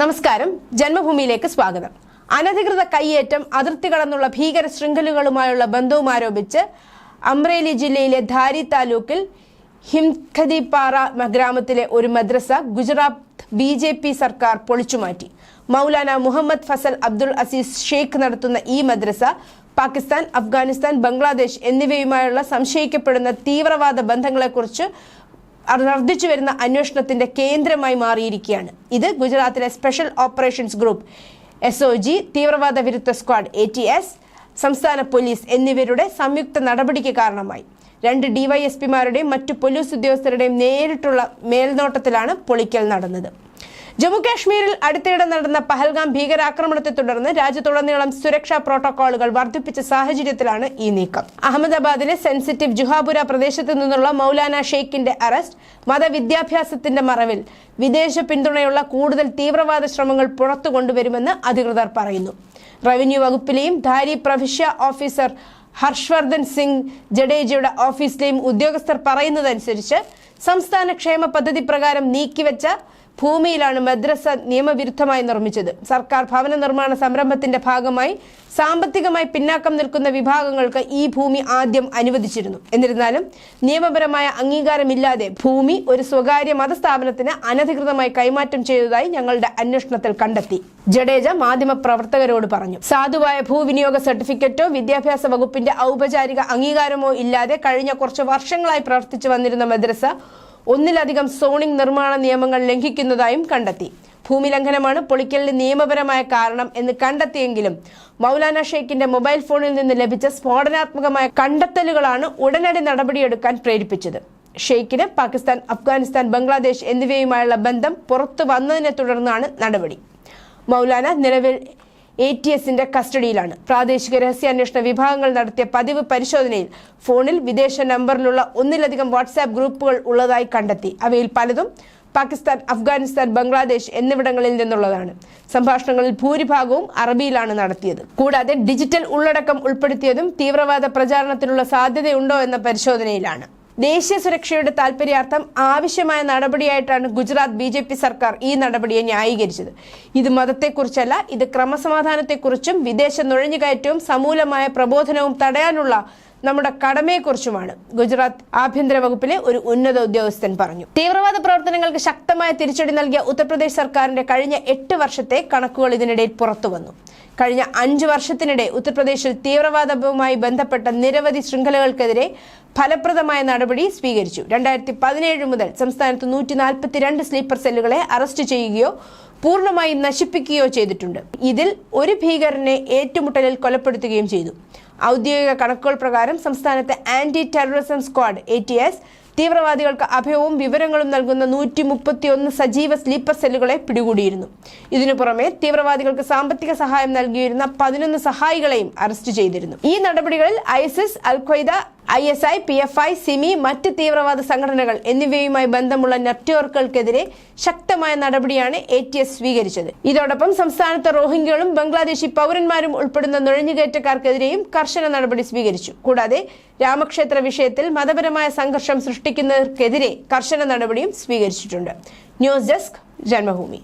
നമസ്കാരം. ജന്മഭൂമിയിലേക്ക് സ്വാഗതം. അനധികൃത കയ്യേറ്റം അതിർത്തി കടന്നുള്ള ഭീകര ശൃംഖലകളുമായുള്ള ബന്ധവും ആരോപിച്ച് അമ്രേലി ജില്ലയിലെ ധാരി താലൂക്കിൽ ഹിംഖദിപ്പാറ ഗ്രാമത്തിലെ ഒരു മദ്രസ ഗുജറാത്ത് ബി ജെ പി സർക്കാർ പൊളിച്ചുമാറ്റി മൗലാന മുഹമ്മദ് ഫസൽ അബ്ദുൾ അസീസ് ഷെയ്ഖ് നടത്തുന്ന ഈ മദ്രസ പാകിസ്ഥാൻ അഫ്ഗാനിസ്ഥാൻ ബംഗ്ലാദേശ് എന്നിവയുമായുള്ള സംശയിക്കപ്പെടുന്ന തീവ്രവാദ ബന്ധങ്ങളെക്കുറിച്ച് വർദ്ധിച്ചു വരുന്ന അന്വേഷണത്തിന്റെ കേന്ദ്രമായി മാറിയിരിക്കുകയാണ്. ഇത് ഗുജറാത്തിലെ special operations group S O G തീവ്രവാദ വിരുദ്ധ സ്ക്വാഡ് എ ടി എസ് സംസ്ഥാന പോലീസ് എന്നിവരുടെ സംയുക്ത നടപടിക്ക് കാരണമായി. രണ്ട് ഡിവൈഎസ്പിമാരുടെയും മറ്റു പോലീസ് ഉദ്യോഗസ്ഥരുടെയും നേരിട്ടുള്ള മേൽനോട്ടത്തിലാണ് പൊളിക്കൽ നടന്നത്. ജമ്മു കാശ്മീരിൽ അടുത്തിടെ നടന്ന പഹൽഗാം ഭീകരാക്രമണത്തെ തുടർന്ന് രാജ്യത്തുടനീളം സുരക്ഷാ പ്രോട്ടോകോളുകൾ വർദ്ധിപ്പിച്ച സാഹചര്യത്തിലാണ് ഈ നീക്കം. അഹമ്മദാബാദിലെ സെൻസിറ്റീവ് ജുഹാപുര പ്രദേശത്ത് നിന്നുള്ള മൗലാന ഷെയ്ഖിന്റെ അറസ്റ്റ് മതവിദ്യാഭ്യാസത്തിന്റെ മറവിൽ വിദേശ പിന്തുണയുള്ള കൂടുതൽ തീവ്രവാദ ശ്രമങ്ങൾ പുറത്തു കൊണ്ടുവരുമെന്ന് അധികൃതർ പറയുന്നു. റവന്യൂ വകുപ്പിലെയും ധാരി പ്രവിശ്യ ഓഫീസർ ഹർഷവർദ്ധൻ സിംഗ് ജഡേജയുടെ ഓഫീസിലെയും ഉദ്യോഗസ്ഥർ പറയുന്നതനുസരിച്ച് സംസ്ഥാന ക്ഷേമ പദ്ധതി പ്രകാരം നീക്കിവെച്ച ഭൂമിയിലാണ് മദ്രസ നിയമവിരുദ്ധമായി നിർമ്മിച്ചത്. സർക്കാർ ഭവന നിർമ്മാണ സംരംഭത്തിന്റെ ഭാഗമായി സാമ്പത്തികമായി പിന്നാക്കം നിൽക്കുന്ന വിഭാഗങ്ങൾക്ക് ഈ ഭൂമി ആദ്യം അനുവദിച്ചിരുന്നു. എന്നിരുന്നാലും നിയമപരമായ അംഗീകാരമില്ലാതെ ഭൂമി ഒരു സ്വകാര്യ മതസ്ഥാപനത്തിന് അനധികൃതമായി കൈമാറ്റം ചെയ്തതായി ഞങ്ങളുടെ അന്വേഷണത്തിൽ കണ്ടെത്തി. ജഡേജ മാധ്യമ പ്രവർത്തകരോട് പറഞ്ഞു. സാധുവായ ഭൂവിനിയോഗ സർട്ടിഫിക്കറ്റോ വിദ്യാഭ്യാസ വകുപ്പിന്റെ ഔപചാരിക അംഗീകാരമോ ഇല്ലാതെ കഴിഞ്ഞ കുറച്ച് വർഷങ്ങളായി പ്രവർത്തിച്ചു വന്നിരുന്ന മദ്രസ ഒന്നിലധികം സോണിംഗ് നിർമ്മാണ നിയമങ്ങൾ ലംഘിക്കുന്നതായും കണ്ടെത്തി. ഭൂമി ലംഘനമാണ് പൊളിക്കലിന് നിയമപരമായ കാരണം എന്ന് കണ്ടെത്തിയെങ്കിലും മൗലാന ഷെയ്ഖിന്റെ മൊബൈൽ ഫോണിൽ നിന്ന് ലഭിച്ച സ്ഫോടനാത്മകമായ കണ്ടെത്തലുകളാണ് ഉടനടി നടപടിയെടുക്കാൻ പ്രേരിപ്പിച്ചത്. ഷെയ്ഖിന് പാകിസ്ഥാൻ അഫ്ഗാനിസ്ഥാൻ ബംഗ്ലാദേശ് എന്നിവയുമായുള്ള ബന്ധം പുറത്തു വന്നതിനെ തുടർന്നാണ് നടപടി. മൗലാന നിലവിൽ എ ടി എസിന്റെ കസ്റ്റഡിയിലാണ്. പ്രാദേശിക രഹസ്യാന്വേഷണ വിഭാഗങ്ങൾ നടത്തിയ പതിവ് പരിശോധനയിൽ ഫോണിൽ വിദേശ നമ്പറിലുള്ള ഒന്നിലധികം വാട്സാപ്പ് ഗ്രൂപ്പുകൾ ഉള്ളതായി കണ്ടെത്തി. അവയിൽ പലതും പാകിസ്ഥാൻ അഫ്ഗാനിസ്ഥാൻ ബംഗ്ലാദേശ് എന്നിവിടങ്ങളിൽ നിന്നുള്ളതാണ്. സംഭാഷണങ്ങളിൽ ഭൂരിഭാഗവും അറബിയിലാണ് നടത്തിയത്. കൂടാതെ ഡിജിറ്റൽ ഉള്ളടക്കം ഉൾപ്പെടുത്തിയതും തീവ്രവാദ പ്രചാരണത്തിനുള്ള സാധ്യതയുണ്ടോ എന്ന പരിശോധനയിലാണ്. ദേശീയ സുരക്ഷയുടെ താൽപര്യാർത്ഥം ആവശ്യമായ നടപടിയായിട്ടാണ് ഗുജറാത്ത് ബി ജെ പി സർക്കാർ ഈ നടപടിയെ ന്യായീകരിച്ചത്. ഇത് മതത്തെക്കുറിച്ചല്ല ഇത് ക്രമസമാധാനത്തെക്കുറിച്ചും വിദേശ നുഴഞ്ഞുകയറ്റവും സമൂലമായ പ്രബോധനവും തടയാനുള്ള നമ്മുടെ കടമയെക്കുറിച്ചുമാണ്. ഗുജറാത്ത് ആഭ്യന്തര വകുപ്പിലെ ഒരു ഉന്നത ഉദ്യോഗസ്ഥൻ പറഞ്ഞു. തീവ്രവാദ പ്രവർത്തനങ്ങൾക്ക് ശക്തമായ തിരിച്ചടി നൽകിയ ഉത്തർപ്രദേശ് സർക്കാരിന്റെ കഴിഞ്ഞ എട്ട് വർഷത്തെ കണക്കുകൾ ഇതിനിടയിൽ പുറത്തുവന്നു കഴിഞ്ഞ അഞ്ചു വർഷത്തിനിടെ ഉത്തർപ്രദേശിൽ തീവ്രവാദവുമായി ബന്ധപ്പെട്ട നിരവധി ശൃംഖലകൾക്കെതിരെ ഫലപ്രദമായ നടപടി സ്വീകരിച്ചു. രണ്ടായിരത്തി പതിനേഴ് മുതൽ സംസ്ഥാനത്ത് നൂറ്റി നാൽപ്പത്തിരണ്ട് സ്ലീപ്പർ സെല്ലുകളെ അറസ്റ്റ് ചെയ്യുകയോ പൂർണമായി നശിപ്പിക്കുകയോ ചെയ്തിട്ടുണ്ട്. ഇതിൽ ഒരു ഭീകരനെ ഏറ്റുമുട്ടലിൽ കൊലപ്പെടുത്തുകയും ചെയ്തു. ഔദ്യോഗിക കണക്കുകൾ പ്രകാരം സംസ്ഥാനത്തെ anti terrorism squad A T S തീവ്രവാദികൾക്ക് അഭയവും വിവരങ്ങളും നൽകുന്ന നൂറ്റി മുപ്പത്തിയൊന്ന് സജീവ സ്ലീപ്പർ സെല്ലുകളെ പിടികൂടിയിരുന്നു. ഇതിനു പുറമെ തീവ്രവാദികൾക്ക് സാമ്പത്തിക സഹായം നൽകിയിരുന്ന പതിനൊന്ന് സഹായികളെയും അറസ്റ്റ് ചെയ്തിരുന്നു. ഈ നടപടികളിൽ ISIS al Qaeda I S I P F I SIMI മറ്റ് തീവ്രവാദ സംഘടനകൾ എന്നിവയുമായി ബന്ധമുള്ള നെറ്റ്വർക്കുകൾക്കെതിരെ ശക്തമായ നടപടിയാണ് എ ടി എസ് സ്വീകരിച്ചത്. ഇതോടൊപ്പം സംസ്ഥാനത്തെ റോഹിംഗ്യകളും ബംഗ്ലാദേശി പൗരന്മാരും ഉൾപ്പെടുന്ന നുഴഞ്ഞുകയറ്റക്കാർക്കെതിരെയും കർശന നടപടി സ്വീകരിച്ചു. കൂടാതെ രാമക്ഷേത്ര വിഷയത്തിൽ മതപരമായ സംഘർഷം സൃഷ്ടിക്കുന്നവർക്കെതിരെ കർശന നടപടിയും സ്വീകരിച്ചിട്ടുണ്ട്. News desk Janmabhumi.